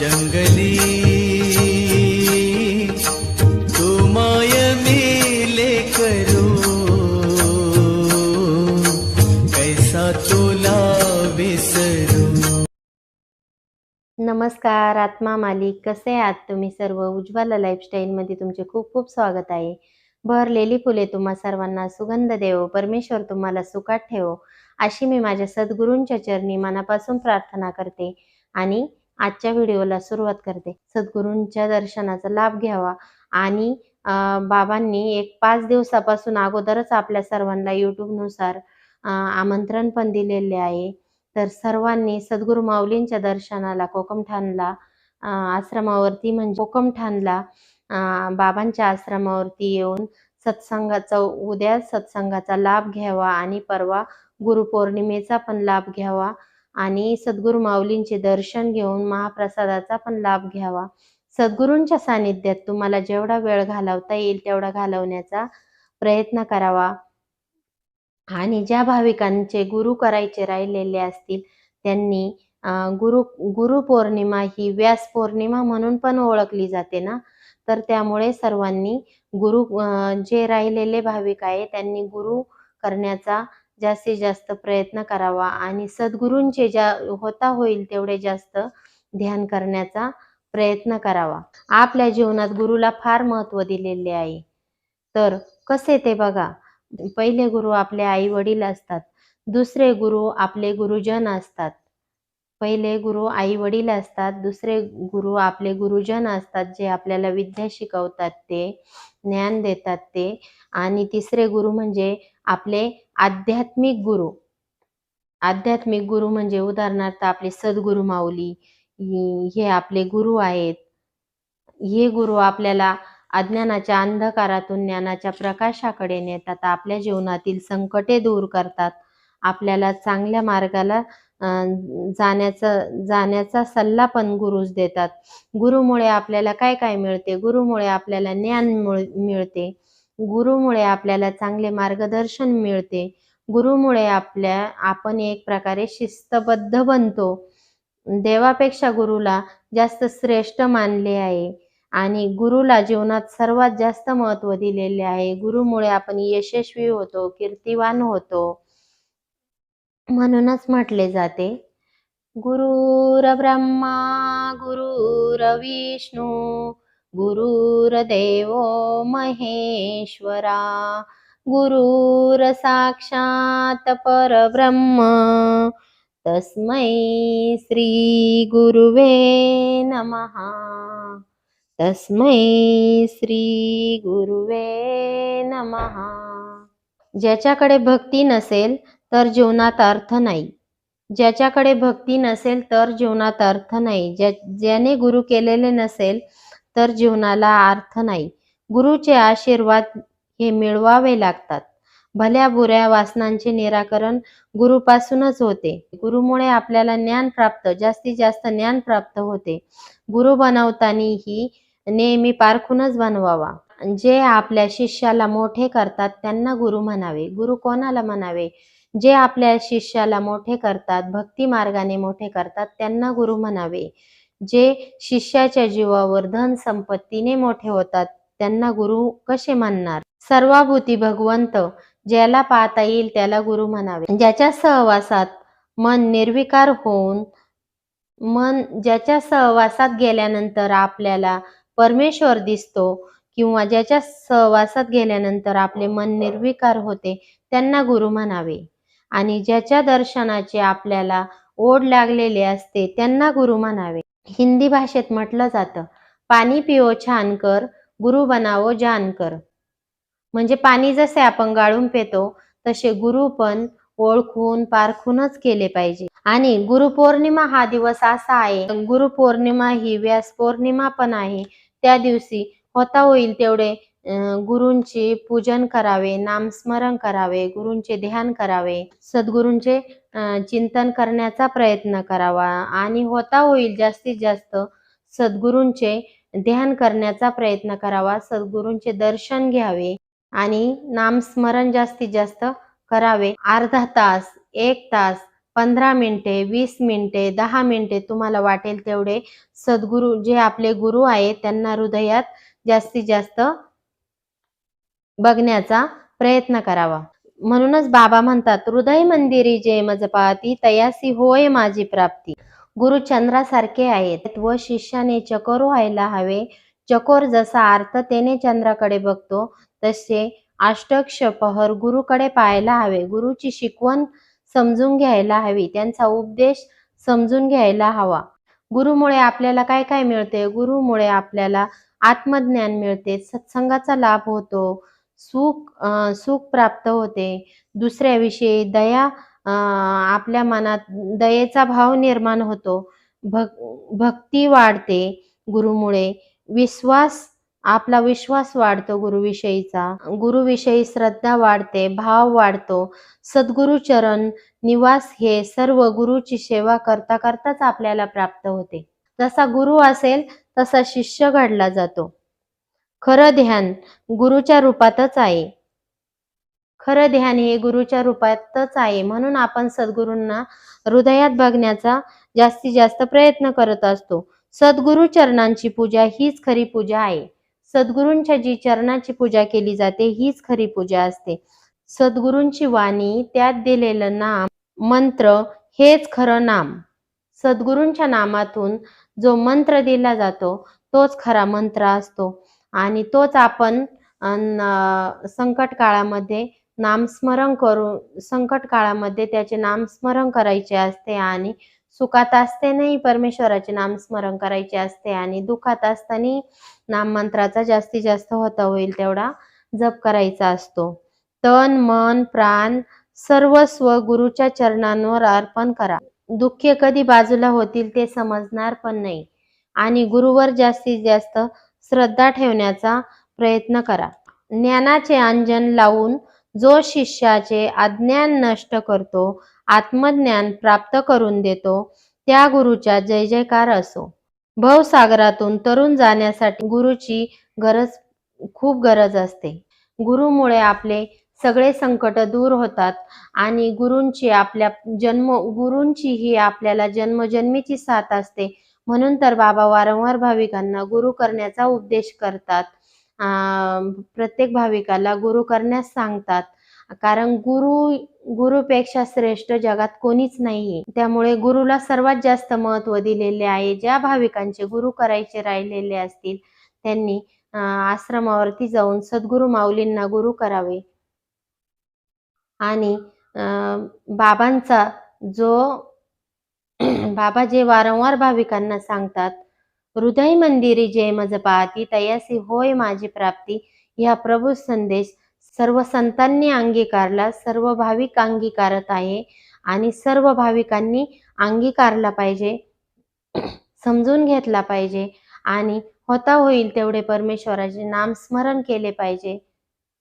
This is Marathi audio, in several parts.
जंगली तुमाय मिले कैसा तुला विसरू नमस्कार आत्मा मालिक. कसे आहात तुम्ही सर्व? उज्ज्वला लाईफस्टाईलमध्ये तुमचे खूप खूप स्वागत आहे. भरलेली फुले तुम्हा सर्वांना सुगंध देव परमेश्वर तुम्हाला सुखात ठेवो. अशी मी माझ्या सद्गुरूंच्या चरणी मनापासून प्रार्थना करते. आणि आजच्या व्हिडिओला सुरुवात करते. सद्गुरूंच्या दर्शनाचा लाभ घ्यावा आणि बाबांनी एक पाच दिवसापासून अगोदरच आपल्या सर्वांना यूट्यूबनुसार आमंत्रण पण दिलेले आहे. तर सर्वांनी सद्गुरू माऊलींच्या दर्शनाला कोकमठाणला आश्रमावरती म्हणजे कोकमठाणला बाबांच्या आश्रमावरती येऊन सत्संगाचा उद्या सत्संगाचा लाभ घ्यावा आणि परवा गुरुपौर्णिमेचा पण लाभ घ्यावा. आणि सद्गुरू माऊलींचे दर्शन घेऊन महाप्रसादाचा पण लाभ घ्यावा. सद्गुरूंच्या सानिध्यात तुम्हाला जेवढा वेळ घालवता येईल तेवढा घालवण्याचा प्रयत्न करावा. आणि ज्या भाविकांचे गुरु करायचे राहिलेले असतील त्यांनी गुरु गुरु गुरुपौर्णिमा ही व्यास पौर्णिमा म्हणून पण ओळखली जाते ना? तर त्यामुळे सर्वांनी गुरु जे राहिलेले भाविक आहे त्यांनी गुरु करण्याचा जास्तीत जास्त प्रयत्न करावा आणि सद्गुरूंचे ज्या होता होईल तेवढे जास्त ध्यान करण्याचा प्रयत्न करावा. आपल्या जीवनात गुरुला फार महत्त्व दिलेले आहे. तर कसे ते बघा. पहिले गुरु आपले आई वडील असतात. दुसरे गुरु आपले गुरुजन असतात. पहिले गुरु आई वडील असतात. दुसरे गुरु आपले गुरुजन असतात. जे आपल्याला विद्या शिकवतात ते ज्ञान देतात ते. आणि तिसरे गुरु म्हणजे आपले आध्यात्मिक गुरु. आध्यात्मिक गुरु म्हणजे उदाहरणार्थ आपले सद्गुरु माऊली हे आपले गुरु आहेत. हे गुरु आपल्याला अज्ञानाच्या अंधकारातून ज्ञानाच्या प्रकाशाकडे नेतात आपल्या जीवनातील संकटे दूर करतात. आपल्याला चांगल्या मार्गाला अं, जाण्याचा जाण्याचा सल्ला पण गुरुच देतात. गुरुमुळे आपल्याला काय काय मिळते? गुरुमुळे आपल्याला ज्ञान मिळते. गुरुमुळे आपल्याला चांगले मार्गदर्शन मिळते. गुरुमुळे आपल्या आपण एक प्रकारे शिस्तबद्ध बनतो. देवापेक्षा गुरुला जास्त श्रेष्ठ मानले आहे. आणि गुरुला जीवनात सर्वात जास्त महत्त्व दिलेले आहे. गुरुमुळे आपण यशस्वी होतो कीर्तिवान होतो. म्हणूनच म्हटले जाते गुरुर ब्रह्मा गुरुर विष्णू गुरुर्देवो महेश्वरा गुरुर साक्षात परब्रह्म तस्मै श्री गुरुवे नमः तस्मै श्री गुरुवे नमः. ज्याच्याकडे भक्ती नसेल तर जीवनात अर्थ नाही. ज्याच्याकडे भक्ती नसेल तर जीवनात अर्थ नाही. ज्या ज्याने गुरु केलेले नसेल तर जीवनाला अर्थ नाही. गुरुचे आशीर्वाद हे मिळवावे लागतात. भल्या बुऱ्या वासनांचे निराकरण गुरुपासूनच होते. गुरुमुळे आपल्याला ज्ञान प्राप्त जास्तीत जास्त ज्ञान प्राप्त होते. गुरु बनवतानी ही नेहमी पारखूनच बनवावा. जे आपल्या शिष्याला मोठे करतात त्यांना गुरु म्हणावे. गुरु कोणाला म्हणावे? जे आपल्या शिष्याला मोठे करतात भक्ती मार्गाने मोठे करतात त्यांना गुरु म्हणावे. जे शिष्याच्या जीवावर धन संपत्तीने मोठे होतात त्यांना गुरु कसे म्हणणार सर्वाभूती भगवंत ज्याला पाहता येईल त्याला गुरु म्हणावे. ज्याच्या सहवासात मन निर्विकार होऊन मन ज्याच्या सहवासात गेल्यानंतर आपल्याला परमेश्वर दिसतो किंवा ज्याच्या सहवासात गेल्यानंतर आपले मन निर्विकार होते त्यांना गुरु म्हणावे. आणि ज्याच्या दर्शनाचे आपल्याला ओढ लागलेले असते त्यांना गुरु म्हणावे. हिंदी भाषेत म्हटलं जातं. पाणी पिओ छान कर. गुरु बनावो जान कर. म्हणजे पाणी जसे आपण गाळून पितो तसे गुरु पण ओळखून पारखूनच केले पाहिजे. आणि गुरुपौर्णिमा हा दिवस असा आहे. गुरुपौर्णिमा ही व्यास पौर्णिमा पण आहे. त्या दिवशी होता होईल तेवढे गुरूंची पूजन करावे नामस्मरण करावे गुरूंचे ध्यान करावे सद्गुरूंचे चिंतन करण्याचा प्रयत्न करावा आणि होता होईल जास्तीत जास्त सद्गुरूंचे ध्यान करण्याचा प्रयत्न करावा सद्गुरूंचे दर्शन घ्यावे आणि नामस्मरण जास्तीत जास्त करावे. अर्धा तास एक तास पंधरा मिनिटे वीस मिनिटे दहा मिनिटे तुम्हाला वाटेल तेवढे सद्गुरू जे आपले गुरु आहेत त्यांना हृदयात जास्तीत जास्त बघण्याचा प्रयत्न करावा. म्हणूनच बाबा म्हणतात हृदय मंदिरी जे मजपाती तयासी होय माझी प्राप्ती. गुरु चंद्रासारखे आहेत. व शिष्याने चकोर व्हायला हवे. चकोर जसा आर्ततेने चंद्राकडे बघतो. तसे अष्टक्ष पहर गुरुकडे पाहायला हवे. गुरुची शिकवण समजून घ्यायला हवी. त्यांचा उपदेश समजून घ्यायला हवा. गुरुमुळे आपल्याला काय काय मिळते? गुरुमुळे आपल्याला आत्मज्ञान मिळते. सत्संगाचा लाभ होतो. सुख अं, सुख प्राप्त होते. दुसऱ्याविषयी दया अं, आपल्या मनात दयेचा भाव निर्माण होतो. भक भक्ती वाढते गुरुमुळे. विश्वास आपला विश्वास वाढतो गुरुविषयीचा. गुरुविषयी श्रद्धा वाढते भाव वाढतो. सद्गुरु चरण निवास हे सर्व गुरुची सेवा करता करताच आपल्याला प्राप्त होते. जसा गुरु असेल तसा शिष्य घडला जातो. खरं ध्यान गुरुच्या रूपातच आहे. खरं ध्यान हे गुरुच्या रूपातच आहे. म्हणून आपण सद्गुरूंना हृदयात बघण्याचा जास्तीत जास्त प्रयत्न करत असतो. सद्गुरु चरणांची पूजा हीच खरी पूजा आहे. सद्गुरूंच्या जी चरणाची पूजा केली जाते हीच खरी पूजा असते. सद्गुरूंची वाणी त्यात दिलेलं नाम मंत्र हेच खरं नाम. सद्गुरूंच्या नामातून जो मंत्र दिला जातो तोच खरा मंत्र असतो. आणि तोच आपण संकट काळामध्ये नामस्मरण करून संकट काळामध्ये त्याचे नामस्मरण करायचे असते आणि सुखात असतानाही परमेश्वराचे नामस्मरण करायचे असते आणि दुःखात असताना नाममंत्राचा जास्तीत जास्त होता होईल तेवढा जप करायचा असतो. तन मन प्राण सर्वस्व गुरुच्या चरणांवर अर्पण करा. दुःखे कधी बाजूला होतील ते समजणार पण नाही. आणि गुरुवर जास्तीत जास्त श्रद्धा ठेवण्याचा प्रयत्न करा. ज्ञानाचे अंजन लावून जो शिष्याचे अज्ञान नष्ट करतो आत्मज्ञान प्राप्त करून देतो त्या गुरुच्या जय जयकार असो. भवसागरातून तरुण जाण्यासाठी गुरुची गरज खूप गरज असते. गुरुमुळे आपले सगळे संकट दूर होतात आणि गुरूंची आपल्या जन्म गुरूंची ही आपल्याला जन्मजन्मीची साथ असते. म्हणून तर बाबा वारंवार भाविकांना गुरु करण्याचा उपदेश करतात. प्रत्येक भाविकाला गुरु करण्यास सांगतात. कारण गुरु गुरुपेक्षा श्रेष्ठ जगात कोणीच नाही त्यामुळे गुरुला सर्वात जास्त महत्त्व दिलेले आहे ज्या भाविकांचे गुरु करायचे राहिलेले असतील त्यांनी आश्रमावरती जाऊन सद्गुरु माऊलींना गुरु करावे. आणि अं, बाबांचा जो बाबा जे वारंवार भाविकांना सांगतात हृदय मंदिरी जय मज पाहती तयासी होय माझी प्राप्ती. ह्या प्रभू संदेश सर्व संतांनी अंगीकारला सर्व भाविक अंगीकारत आहे आणि सर्व भाविकांनी अंगीकारला पाहिजे समजून घेतला पाहिजे आणि होता होईल तेवढे परमेश्वराचे नामस्मरण केले पाहिजे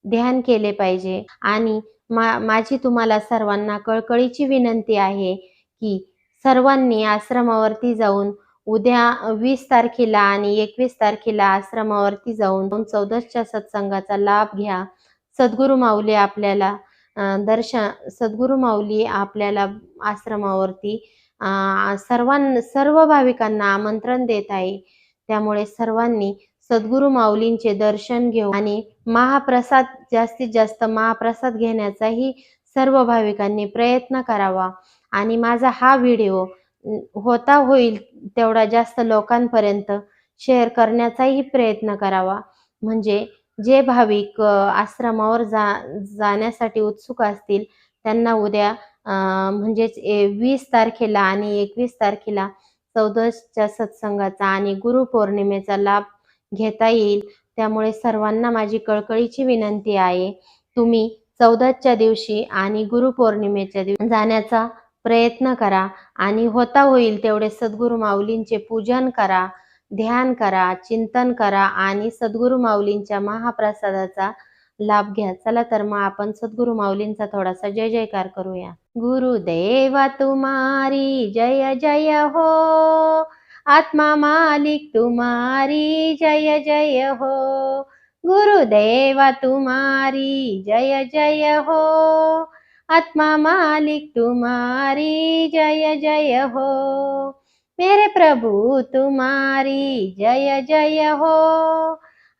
ध्यान केले पाहिजे. आणि मा माझी तुम्हाला सर्वांना कळकळीची विनंती आहे की सर्वांनी आश्रमावरती जाऊन उद्या वीस तारखेला आणि एकवीस तारखेला आश्रमावरती जाऊन चौदसच्या सत्संगाचा लाभ घ्या. सद्गुरु माऊली आपल्याला दर्शन सद्गुरु माऊली आपल्याला आश्रमावरती सर्वां सर्व भाविकांना आमंत्रण देत आहे. त्यामुळे सर्वांनी सद्गुरु माऊलींचे दर्शन घेऊ आणि महाप्रसाद जास्तीत जास्त महाप्रसाद घेण्याचाही सर्व भाविकांनी प्रयत्न करावा. आणि माझा हा व्हिडिओ होता होईल तेवढा जास्त लोकांपर्यंत शेअर करण्याचाही प्रयत्न करावा. म्हणजे जे भाविक आश्रमावर जा जाण्यासाठी उत्सुक असतील त्यांना उद्या म्हणजेच वीस तारखेला आणि एकवीस तारखेला चौदसच्या सत्संगाचा आणि गुरुपौर्णिमेचा लाभ घेता येईल. त्यामुळे सर्वांना माझी कळकळीची विनंती आहे तुम्ही चौदाच्या दिवशी आणि गुरुपौर्णिमेच्या दिवशी जाण्याचा प्रयत्न करा आणि होता होईल तेवढे सद्गुरु माऊलींचे पूजन करा ध्यान करा चिंतन करा आणि सद्गुरु माऊलींच्या महाप्रसादाचा लाभ घ्या. चला तर मग आपण सद्गुरु माऊलींचा थोडासा जय जयकार करूया. गुरुदेवा तुम्हारी जय जय हो. आत्मा मालिक तुम्हारी जय जय हो. गुरुदेवा तुम्हारी जय जय हो. आत्मा मालिक तुम्हारी जय जय हो। मेरे प्रभु तुम्हारी जय जय हो।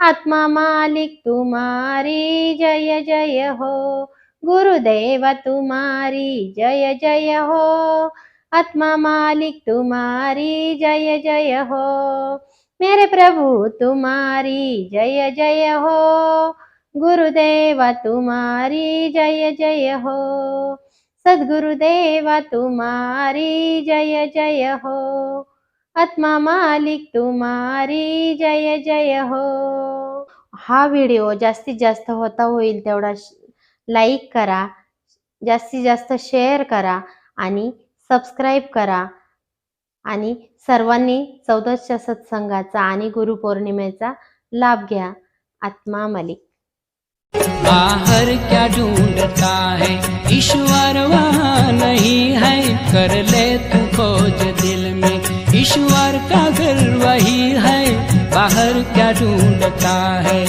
आत्मा मालिक तुम्हारी जय जय हो। गुरुदेव तुम्हारी जय जय हो। आत्मा मालिक तुम्हारी जय जय हो। मेरे प्रभु तुम्हारी जय जय हो। गुरुदेवा तुम्हारी जय जय हो। सद्गुरुदेवा तुम्हारी जय जय हो। आत्मा मालिक तुम्हारी जय जय हो। हा व्हिडिओ जास्तीत जास्त होता होईल तेवढा लाईक करा जास्तीत जास्त शेअर करा आणि सबस्क्राईब करा. आणि सर्वांनी चौदसच्या सत्संगाचा आणि गुरुपौर्णिमेचा लाभ घ्या. आत्मा मालिक. बाहर क्या ढूंढता है? ईश्वर वहाँ नहीं है। कर ले तू खोज दिल में। ईश्वर का घर वही है। बाहर क्या ढूंढता है?